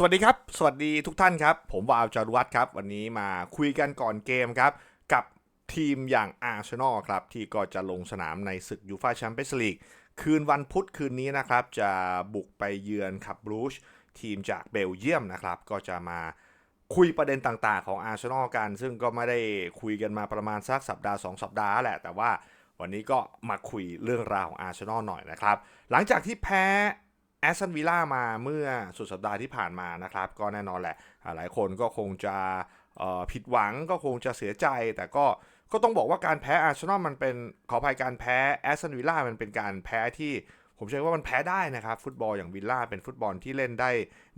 สวัสดีครับ สวัสดีทุกท่านครับ ผมวาวจารุวัฒน์ครับ วันนี้มาคุยกันก่อนเกมครับ กับทีมอย่างอาร์เซนอลครับ ที่ก็จะลงสนามในศึกยูฟาแชมเปี้ยนส์ลีกคืนวันพุธคืนนี้นะครับ จะบุกไปเยือนขับบรูชทีมจากเบลเยียมนะครับ ก็จะมาคุยประเด็นต่างๆ ของอาร์เซนอลกัน ซึ่งก็ไม่ได้คุยกันมาประมาณสักสัปดาห์2สัปดาห์แหละ แต่ว่าวันนี้ก็มาคุยเรื่องราวของอาร์เซนอลหน่อยนะครับ หลังจากที่แพ้ แอสตันวิลล่ามาเมื่อสุดสัปดาห์ที่ผ่านมานะครับ ก็แน่นอนแหละ หลายคนก็คงจะผิดหวังก็คงจะเสียใจ แต่ก็ก็ต้องบอกว่าการแพ้อาร์เซนอลมันเป็นขออภัยการแพ้แอสตันวิลล่ามันเป็นการแพ้ที่ผมเชื่อว่ามันแพ้ได้นะครับ ฟุตบอลอย่างวิลล่าเป็นฟุตบอลที่เล่นได้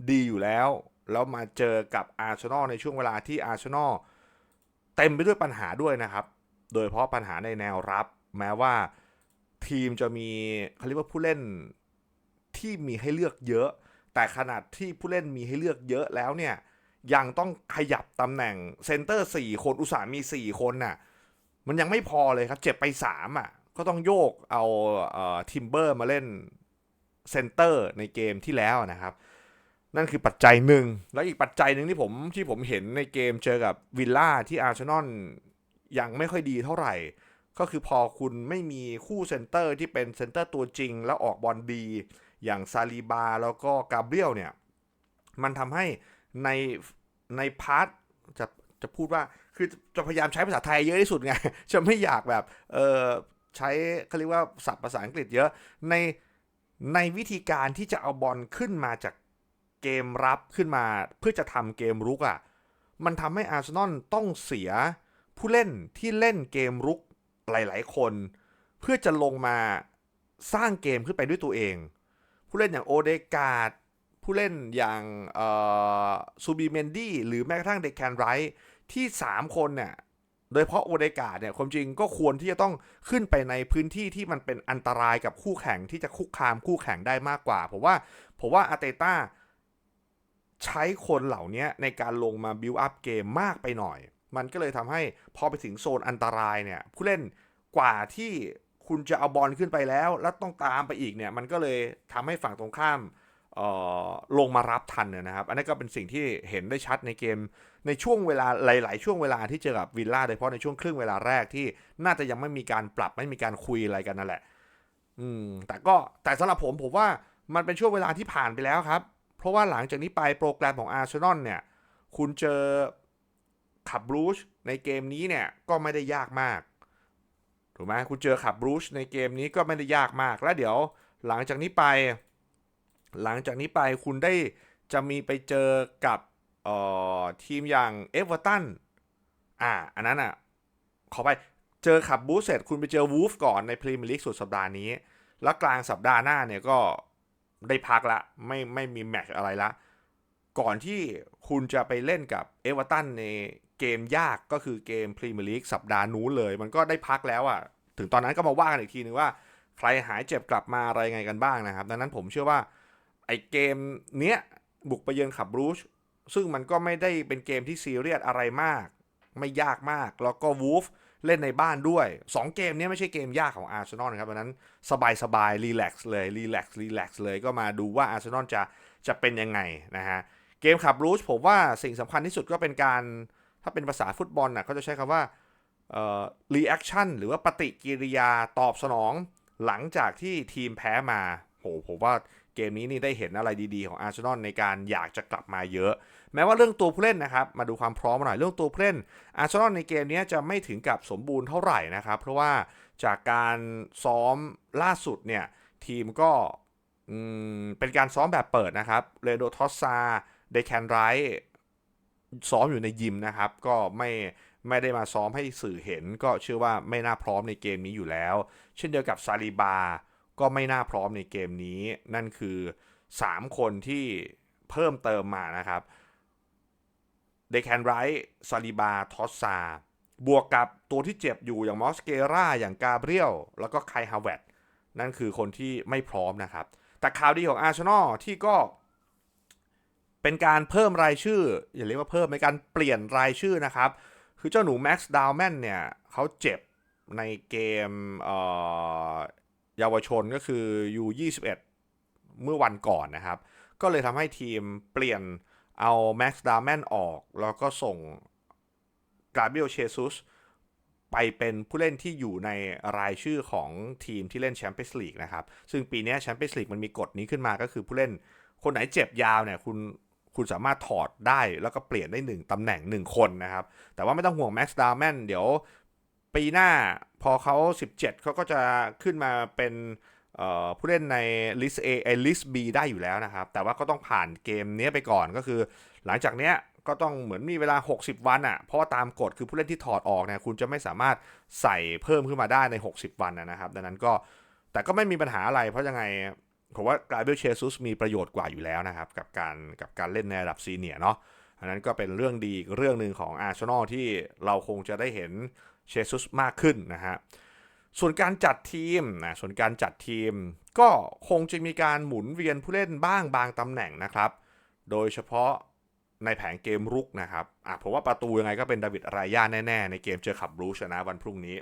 ดีอยู่แล้ว แล้วมาเจอกับอาร์เซนอลในช่วงเวลาที่อาร์เซนอลเต็มไปด้วยปัญหาด้วยนะครับ โดยเฉพาะปัญหาในแนวรับ แม้ว่าทีมจะมีเขาเรียกว่าผู้เล่น ที่มีให้เลือกเยอะ แต่ขนาดที่ผู้เล่นมีให้เลือกเยอะแล้วเนี่ยยังต้องขยับตำแหน่งเซนเตอร์4คนอุตสาหมี4คนน่ะมันยังไม่พอเลยครับ เจ็บไป3อะก็ต้องโยกเอาทิมเบอร์มาเล่นเซนเตอร์ในเกมที่แล้วนะครับ นั่นคือปัจจัยหนึ่ง แล้วอีกปัจจัยหนึ่งที่ผมที่ผมเห็นในเกมเจอกับวิลล่าที่อาร์เซนอลยังไม่ค่อยดีเท่าไหร่ ก็คือพอคุณไม่มีคู่เซนเตอร์ที่เป็นเซนเตอร์ตัวจริงแล้วออกบอลดี อย่างซาลีบาแล้วก็กาเบรียลเนี่ย มันทำให้ในในพาร์ทจะจะพูดว่าคือจะพยายามใช้ภาษาไทยเยอะที่สุดไง จะไม่อยากแบบเออใช้เขาเรียกว่าศัพท์ภาษาอังกฤษเยอะในในวิธีการที่จะเอาบอลขึ้นมาจากเกมรับขึ้นมา เพื่อจะทำเกมรุกอะ่ะมันทำให้อาร์เซนอลต้องเสียผู้เล่นที่เล่นเกมรุกหลาย ๆ คน เพื่อจะลงมาสร้างเกมขึ้นไปด้วยตัวเอง ผู้เล่นอย่างโอเดกาดผู้เล่นอย่างซูบีเมนดี้หรือแม้กระทั่งเดคแคนไรท์ที่ 3 คนเนี่ยโดยเฉพาะโอเดกาดเนี่ยความจริงก็ควรที่จะต้องขึ้นไปในพื้นที่ที่มันเป็นอันตรายกับคู่แข่งที่จะคุกคามคู่แข่งได้มากกว่าผมว่าผมว่าอาเตต้าใช้คนเหล่านี้ในการลงมาบิวอัพเกมมากไปหน่อย มันก็เลยทำให้พอไปถึงโซนอันตรายเนี่ยผู้เล่นกว่าที่ คุณจะเอาบอลขึ้นไปแล้ว แล้วต้องตามไปอีกเนี่ย มันก็เลยทำให้ฝั่งตรงข้ามลงมารับทันนนะครับ อันนี้ก็เป็นสิ่งที่เห็นได้ชัดในเกมในช่วงเวลาหลาย ๆ ช่วงเวลาที่เจอกับวิลล่าโดยเฉพาะในช่วงครึ่งเวลาแรกที่น่าจะยังไม่มีการปรับไม่มีการคุยอะไรกันนั่นแหละ อืม แต่ก็แต่สำหรับผมผมว่ามันเป็นช่วงเวลาที่ผ่านไปแล้วครับ เพราะว่าหลังจากนี้ไปโปรแกรมของอาร์เซนอลเนี่ย คุณเจอขับบรูชในเกมนี้เนี่ยก็ไม่ได้ยากมาก ถูกไหมคุณเจอขับบรูชในเกมนี้ก็ไม่ได้ยากมาก แล้วเดี๋ยวหลังจากนี้ไป หลังจากนี้ไปคุณได้จะมีไปเจอกับออทีมอย่างเอเวอร์ตันอ่าอันนั้นอะขอไปเจอขับบูสเสร็จคุณไปเจอวูฟก่อนในพรีเมียร์ลีกสุดสัปดาห์นี้ แล้วกลางสัปดาห์หน้าเนี่ยก็ได้พักละ ไม่ไม่มีแมตช์อะไรละ ก่อนที่คุณจะไปเล่นกับเอเวอร์ตันในเกมยากก็คือเกมพรีเมียร์ลีกสัปดาห์นู้นเลย มันก็ได้พักแล้วอะ่ะ ถึงตอนนั้นก็มาว่ากันอีกทีนึงว่า ใครหายเจ็บกลับมาอะไรไงกันบ้างนะครับ ดังนั้นผมเชื่อว่าไอ้เกมเนี้ยบุกไปเยือนขับบรูชซึ่งมันก็ไม่ได้เป็นเกมที่ซีเรียสอะไรมาก ไม่ยากมาก แล้วก็วูฟเล่นในบ้านด้วย 2 เกมนี้ไม่ใช่เกมยากของอาร์เซนอลนะครับดังนั้นสบายสบายรีแลกซ์เลยรีแลกซ์รีแลกซ์เลยก็มาดูว่าอาร์เซนอลจะจะเป็นยังไงนะฮะ เกมขับรูชผมว่าสิ่งสำคัญที่สุดก็เป็นการถ้าเป็นภาษาฟุตบอลน่ะเขาจะใช้คำว่าเอ่อ reaction หรือว่าปฏิกิริยาตอบสนองหลังจากที่ทีมแพ้มาโหผมว่าเกมนี้นี่ได้เห็นอะไรดีๆ ของอาร์เซนอลในการอยากจะกลับมาเยอะ แม้ว่าเรื่องตัวผู้เล่นนะครับ มาดูความพร้อมหน่อยเรื่องตัวผู้เล่นอาร์เซนอลในเกมนี้จะไม่ถึงกับสมบูรณ์เท่าไหร่นะครับ เพราะว่าจากการซ้อมล่าสุดเนี่ยทีมก็อืมเป็นการซ้อมแบบเปิดนะครับเรโดทอสซา เดแคนไรซ้อมอยู่ในยิมนะครับ ก็ไม่ไม่ได้มาซ้อมให้สื่อเห็น ก็เชื่อว่าไม่น่าพร้อมในเกมนี้อยู่แล้ว เช่นเดียวกับซาลิบา ก็ไม่น่าพร้อมในเกมนี้ นั่นคือ 3 คนที่เพิ่มเติมมานะครับเดแคนไรท์ซาลิบา ทอสซา บวกกับตัวที่เจ็บอยู่อย่างมอสเกราอย่างกาเบรียล แล้วก็ไคฮาวเวตนั่นคือคนที่ไม่พร้อมนะครับ แต่ข่าวดีของอาร์เซนอลที่ก็ เป็นการเพิ่มรายชื่อ อย่าเรียกว่าเพิ่มเป็นการเปลี่ยนรายชื่อนะครับ คือเจ้าหนูแม็กซ์ดาวแมนเนี่ยเขาเจ็บในเกมเยาวชนก็คือ U21 เมื่อวันก่อนนะครับ ก็เลยทำให้ทีมเปลี่ยนเอาแม็กซ์ดาวแมนออก แล้วก็ส่งกาเบรียลเชซุสไปเป็นผู้เล่นที่อยู่ในรายชื่อของทีมที่เล่นแชมเปี้ยนส์ลีกนะครับ ซึ่งปีนี้แชมเปี้ยนส์ลีกมันมีกฎนี้ขึ้นมาก็คือผู้เล่นคนไหนเจ็บยาวเนี่ยคุณ คุณสามารถถอดได้แล้วก็เปลี่ยนได้หนึ่งตำแหน่งหนึ่งคนนะครับ แต่ว่าไม่ต้องห่วงแม็กซ์ดาแมนเดี๋ยวปีหน้าพอเขา 17 เขาก็จะขึ้นมาเป็นผู้เล่นในลิส A ไอลิส B ได้อยู่แล้วนะครับ แต่ว่าก็ต้องผ่านเกมนี้ไปก่อนก็คือ หลังจากเนี้ยก็ต้องเหมือนมีเวลา 60 วันอะ่ะ เพราะว่าตามกฎคือผู้เล่นที่ถอดออกเนี่ยคุณจะไม่สามารถใส่เพิ่มขึ้นมาได้ใน 60 วันนะครับ ดังนั้นก็แต่ก็ไม่มีปัญหาอะไรเพราะยังไง ผมว่ากาเบรียลเชซุสมีประโยชน์กว่าอยู่แล้วนะครับ กับการกับการเล่นในระดับซีเนียเนาะอันนั้นก็เป็นเรื่องดีเรื่องหนึ่งของอาร์เซนอลที่เราคงจะได้เห็นเชซุสมากขึ้นนะฮะส่วนการจัดทีมนะส่วนการจัดทีม ก็คงจะมีการหมุนเวียนผู้เล่นบ้างบางตำแหน่งนะครับ โดยเฉพาะในแผงเกมรุกนะครับอะผมว่าประตูยังไงก็เป็นดาวิดรายาแน่ๆ ในเกมเจอขับรูชนะวันพรุ่งนี้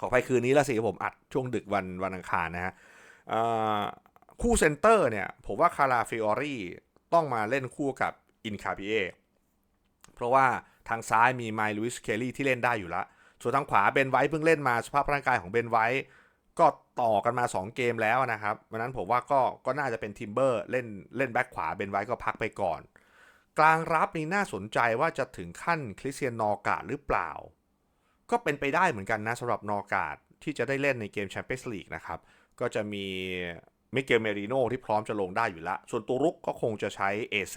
ขอไปคืนนี้ละสิผมอัดช่วงดึกวันวันอังคารนะฮะอ่อ คู่เซนเตอร์เนี่ย ผมว่าคาราฟิออรี่ต้องมาเล่นคู่กับอินคาปิเอเพราะว่าทางซ้ายมีไมลูอิสเคลลี่ที่เล่นได้อยู่ล้วส่วนทางขวาเบนไวท์เพิ่งเล่นมาสภาพร่างกายของเบนไวท์ก็ต่อกันมา 2 เกมแล้วนะครับวันนั้นผมว่าก็ก็น่าจะเป็นทิมเบอร์เล่นเล่นแบ็คขวาเบนไวท์ก็พักไปก่อน กลางรับนี่น่าสนใจว่าจะถึงขั้นคริสเตียนนอกาดหรือเปล่า ก็เป็นไปได้เหมือนกันนะสำหรับนอกาดที่จะได้เล่นในเกมแชมเปี้ยนส์ลีกนะครับ ก็จะมี มิเกลเมริโนที่พร้อมจะลงได้อยู่แล้วส่วนตัวรุกก็คงจะใช้เอเซ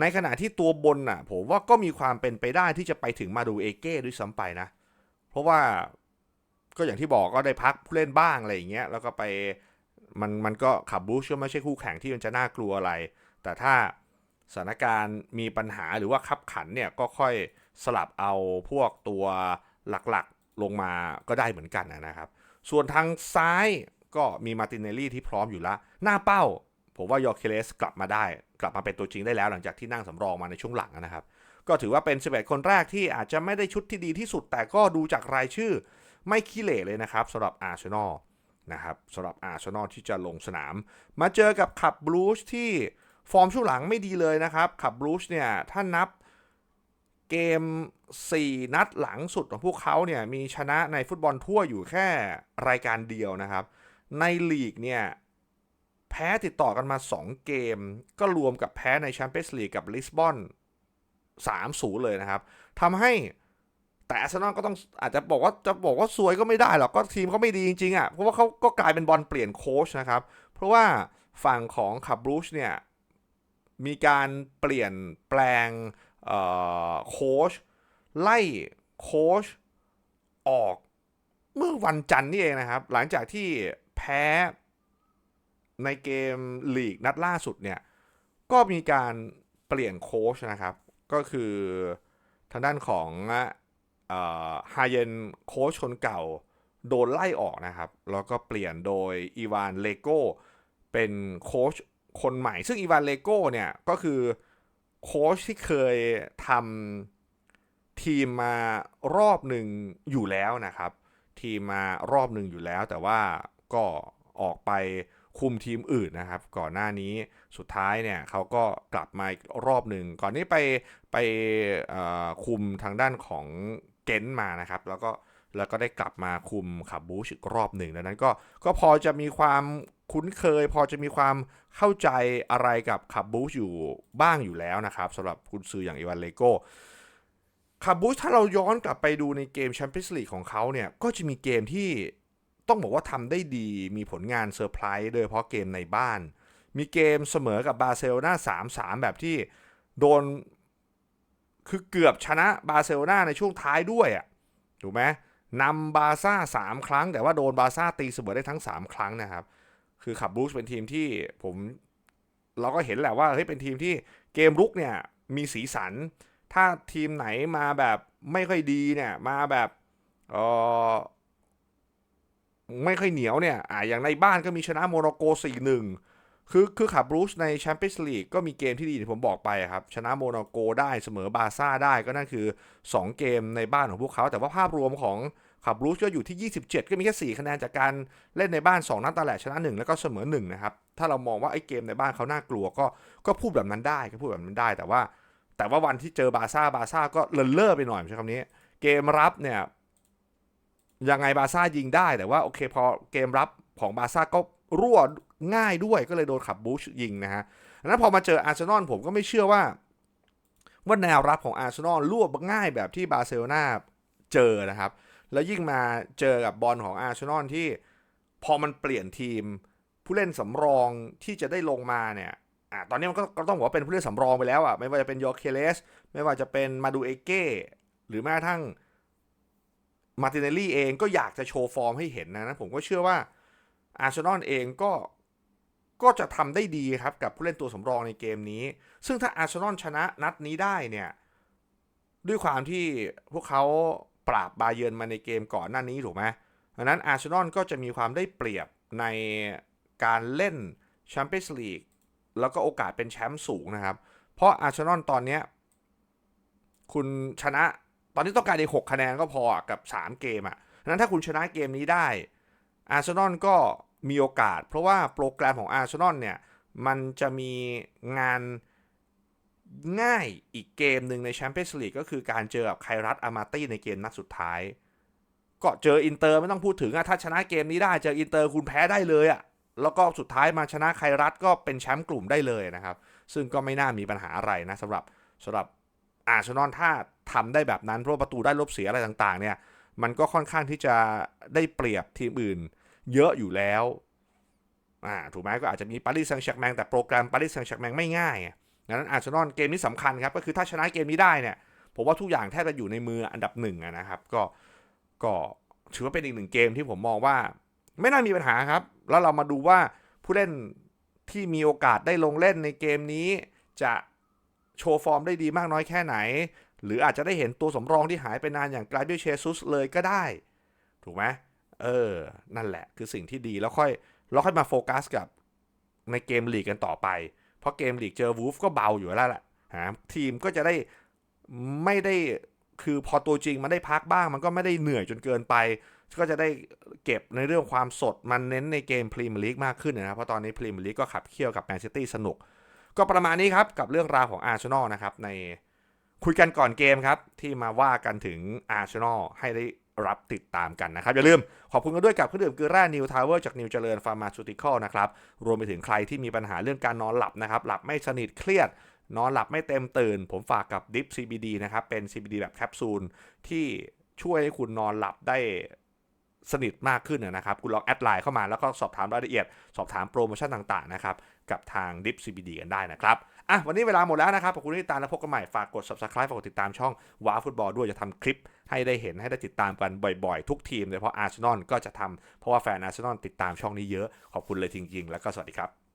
ในขณะที่ตัวบนน่ะ ผมว่าก็มีความเป็นไปได้ที่จะไปถึงมาดูเอเก้ด้วยซ้ำไปนะ เพราะว่าก็อย่างที่บอกก็ได้พักผู้เล่นบ้างอะไรอย่างเงี้ยแล้วก็ไปมันมันก็ขับบูชก็ไม่ใช่คู่แข่งที่มันจะน่ากลัวอะไร แต่ถ้าสถานการณ์มีปัญหาหรือว่าคับขันเนี่ยก็ค่อยสลับเอาพวกตัวหลักๆลงมาก็ได้เหมือนกันนะครับ ส่วนทางซ้าย ก็มีมาร์ตินเนลลี่ที่พร้อมอยู่แล้วหน้าเป้า ผมว่ายอร์เคเลสกลับมาได้ กลับมาเป็นตัวจริงได้แล้วหลังจากที่นั่งสำรองมาในช่วงหลังนะครับ ก็ถือว่าเป็น 11 คนแรกที่อาจจะไม่ได้ชุดที่ดีที่สุด แต่ก็ดูจากรายชื่อไม่ขี้เหร่เลยนะครับสำหรับอาร์เซนอลนะครับสำหรับอาร์เซนอลที่จะลงสนาม มาเจอกับขับบลูชที่ฟอร์มช่วงหลังไม่ดีเลยนะครับขับบลูชเนี่ยถ้านับเกม 4 นัดหลังสุดของพวกเขาเนี่ยมีชนะในฟุตบอลทั่วอยู่แค่รายการเดียวนะครับ ในลีกเนี่ยแพ้ติดต่อกันมา 2 เกม ก็รวมกับแพ้ในแชมเปี้ยนส์ลีกกับลิสบอน3-0 เลยนะครับทำให้แต่อาร์เซนอลก็ต้องอาจจะบอกว่าจะบอกว่าสวยก็ไม่ได้หรอกก็ทีมเขาไม่ดีจริงๆอะ่ะเพราะว่าเขาก็กลายเป็นบอลเปลี่ยนโค้ชนะครับ เพราะว่าฝั่งของขับบรูชเนี่ยมีการเปลี่ยนแปลงเอ่อโค้ชไล่โค้ชออกเมื่อวันจันทร์นี่เองนะครับ หลังจากที่ พ้ในเกมลีกนัดล่าสุดเนี่ย ก็มีการเปลี่ยนโค้ชนะครับ ก็คือทางด้านของฮาเยนโค้ชคนเก่าโดนไล่ออกนะครับ แล้วก็เปลี่ยนโดยอีวานเลโก้เป็นโค้ชคนใหม่ ซึ่งอีวานเลโก้เนี่ย ก็คือโค้ชที่เคยทำทีมมารอบหนึ่งอยู่แล้วนะครับ ทีมมารอบหนึ่งอยู่แล้ว แต่ว่า ก็ออกไปคุมทีมอื่นนะครับ ก่อนหน้านี้สุดท้ายเนี่ยเขาก็กลับมาอีกรอบหนึ่งก่อนนี้ไปไปคุมทางด้านของเกนมานะครับ แล้วก็แล้วก็ได้กลับมาคุมขับบูชอีกรอบหนึ่งดังนั้นก็ก็พอจะมีความคุ้นเคย พอจะมีความเข้าใจอะไรกับขับบูชอยู่บ้างอยู่แล้วนะครับสำหรับคุณซื้ออย่างอีวานเลโก้ขับบูชถ้าเราย้อนกลับไปดูในเกมแชมเปี้ยนส์ลีกของเขาเนี่ยก็จะมีเกมที่ ต้องบอกว่าทำได้ดีมีผลงานเซอร์ไพรส์โดยเฉพาะเกมในบ้าน มีเกมเสมอกับบาร์เซโลนา3-3 แบบที่โดนคือเกือบชนะบาร์เซโลนาในช่วงท้ายด้วยอะถูกไหมนำบาซ่า3 ครั้ง แต่ว่าโดนบาซ่าตีเสมอได้ทั้ง 3 ครั้งนะครับ คือขับบูชเป็นทีมที่ผมเราก็เห็นแหละว่าเฮ้ยเป็นทีมที่เกมรุกเนี่ยมีสีสัน ถ้าทีมไหนมาแบบไม่ค่อยดีเนี่ยมาแบบเออ ไม่ค่อยเหนียวเนี่ยอ่าอย่างในบ้านก็มีชนะโมร็อกโก 4-1 คือคือขับบรูซในแชมเปี้ยนส์ลีกก็มีเกมที่ดีที่ผมบอกไปครับ ชนะโมร็อกโกได้เสมอบาซ่าได้ก็นั่นคือ 2 เกมในบ้านของพวกเขา แต่ว่าภาพรวมของขับบรูซก็อยู่ที่ 27 ก็มีแค่ 4 คะแนนจากการเล่นในบ้าน 2 นัดตะแหลกชนะ 1 แล้วก็เสมอ 1 นะครับ ถ้าเรามองว่าไอ้เกมในบ้านเขาน่ากลัวก็ก็พูดแบบนั้นได้ก็พูดแบบนั้นได้ แต่ว่า แต่ว่าวันที่เจอบาซ่าบาซ่าก็เลนเล่อไปหน่อยใช้คำนี้ เกมรับเนี่ย ยังไงบาซ่ายิงได้แต่ว่าโอเคพอเกมรับของบาซ่าก็รั่วง่ายด้วยก็เลยโดนขับบูชยิงนะฮะดังนั้นพอมาเจออาร์เซนอลผมก็ไม่เชื่อว่า ว่าแนวรับของอาร์เซนอลรั่วง่ายแบบที่บาร์เซโลนาเจอนะครับ แล้วยิ่งมาเจอกับบอลของอาร์เซนอลที่พอมันเปลี่ยนทีมผู้เล่นสำรองที่จะได้ลงมาเนี่ยอะตอนนี้มันก็ก็ต้องบอกว่าเป็นผู้เล่นสำรองไปแล้วอะไม่ว่าจะเป็นยอร์เคเลส ไม่ว่าจะเป็นมาดูเอเก้หรือแม้กระทั่ง มาตินเนลลี่เองก็อยากจะโชว์ฟอร์มให้เห็นนะนะผมก็เชื่อว่าอาร์เซนอลเองก็ก็จะทำได้ดีครับกับผู้เล่นตัวสำรองในเกมนี้ ซึ่งถ้าอาร์เซนอลชนะนัดนี้ได้เนี่ยด้วยความที่พวกเขาปราบบาเยิร์นมาในเกมก่อนหน้านี้ถูกไหมดังนั้นอาร์เซนอลก็จะมีความได้เปรียบในการเล่นแชมเปี้ยนส์ลีกแล้วก็โอกาสเป็นแชมป์สูงนะครับ เพราะอาร์เซนอลตอนเนี้ยคุณชนะ ตอนนี้ต้องการอีก6คะแนนก็พอกับ 3 เกมอะดังนั้นถ้าคุณชนะเกมนี้ได้อาร์เซนอลก็มีโอกาส เพราะว่าโปรแกรมของอาร์เซนอลเนี่ย มันจะมีงานง่ายอีกเกมหนึ่งในแชมเปี้ยนส์ลีกก็คือการเจอกับไครัตอามาตี้ในเกมนัดสุดท้าย ก็เจออินเตอร์ไม่ต้องพูดถึงอะถ้าชนะเกมนี้ได้เจออินเตอร์คุณแพ้ได้เลยอะแล้วก็สุดท้ายมาชนะไครัตก็เป็นแชมป์กลุ่มได้เลยนะครับ ซึ่งก็ไม่น่ามีปัญหาอะไรนะสำหรับสำหรับอาร์เซนอลถ้า ทำได้แบบนั้นเพราะประตูได้ลบเสียอะไรต่างๆเนี่ยมันก็ค่อนข้างที่จะได้เปรียบทีมอื่น เยอะอยู่แล้วอ่าถูกไหมก็อาจจะมีปารีสแซงต์แชร์แมงแต่โปรแกรมปารีสแซงต์แชร์แมงไม่ง่ายดังนั้นอาร์เซนอลเกมนี้สำคัญครับก็คือถ้าชนะเกมนี้ได้เนี่ยผมว่าทุกอย่างแทบจะอยู่ในมืออันดับหนึ่งนะครับก็ก็ถือว่าเป็นอีกหนึ่งเกมที่ผมมองว่า ไม่น่ามีปัญหาครับ แล้วเรามาดูว่าผู้เล่นที่มีโอกาสได้ลงเล่นในเกมนี้ จะโชว์ฟอร์มได้ดีมากน้อยแค่ไหน หรืออาจจะได้เห็นตัวสำรองที่หายไปนานอย่างกราเดียเชซุสเลยก็ได้ ถูกไหมเออ นั่นแหละคือสิ่งที่ดีแล้วค่อยแล้วค่อยมาโฟกัสกับในเกมลีกกันต่อไป เพราะเกมลีกเจอวูฟก็เบาอยู่แล้วแหละฮะทีมก็จะได้ไม่ได้คือพอตัวจริงมันได้พักบ้าง มันก็ไม่ได้เหนื่อยจนเกินไป ก็จะได้เก็บในเรื่องความสดมันเน้นในเกมพรีเมียร์ลีกมากขึ้นนะครับเพราะตอนนี้พรีเมียร์ลีกก็ขับเคี่ยวกับแมนซิตี้สนุก ก็ประมาณนี้ครับ กับเรื่องราวของอาร์เซนอลนะครับใน คุยกันก่อนเกมครับ ที่มาว่ากันถึงอาร์เซนอลให้ได้รับติดตามกันนะครับ อย่าลืมขอบคุณกันด้วยกับเครื่องดื่มเกลือแร่นิวทาวเวอร์จากนิวเจริญฟาร์มาซูติคอลนะครับ รวมไปถึงใครที่มีปัญหาเรื่องการนอนหลับนะครับ หลับไม่สนิทเครียด นอนหลับไม่เต็มตื่น ผมฝากกับดิฟ CBD นะครับ เป็น CBD แบบแคปซูลที่ช่วยให้คุณนอนหลับได้ สนิทมากขึ้นนะครับ คุณลองแอดไลน์เข้ามาแล้วก็สอบถามรายละเอียด สอบถามโปรโมชั่นต่างๆนะครับกับทาง Dip CBD กันได้นะครับ อะ วันนี้เวลาหมดแล้วนะครับ ขอบคุณที่ติดตามและพบกันใหม่ ฝากกด subscribe ฝากกดติดตามช่องว้าฟุตบอลด้วย จะทำคลิปให้ได้เห็นให้ได้ติดตามกันบ่อยๆ ทุกทีมโดยเฉพาะอาร์เซนอลก็จะทำเพราะว่าแฟนอาร์เซนอลติดตามช่องนี้เยอะ ขอบคุณเลยจริงๆ แล้วก็สวัสดีครับ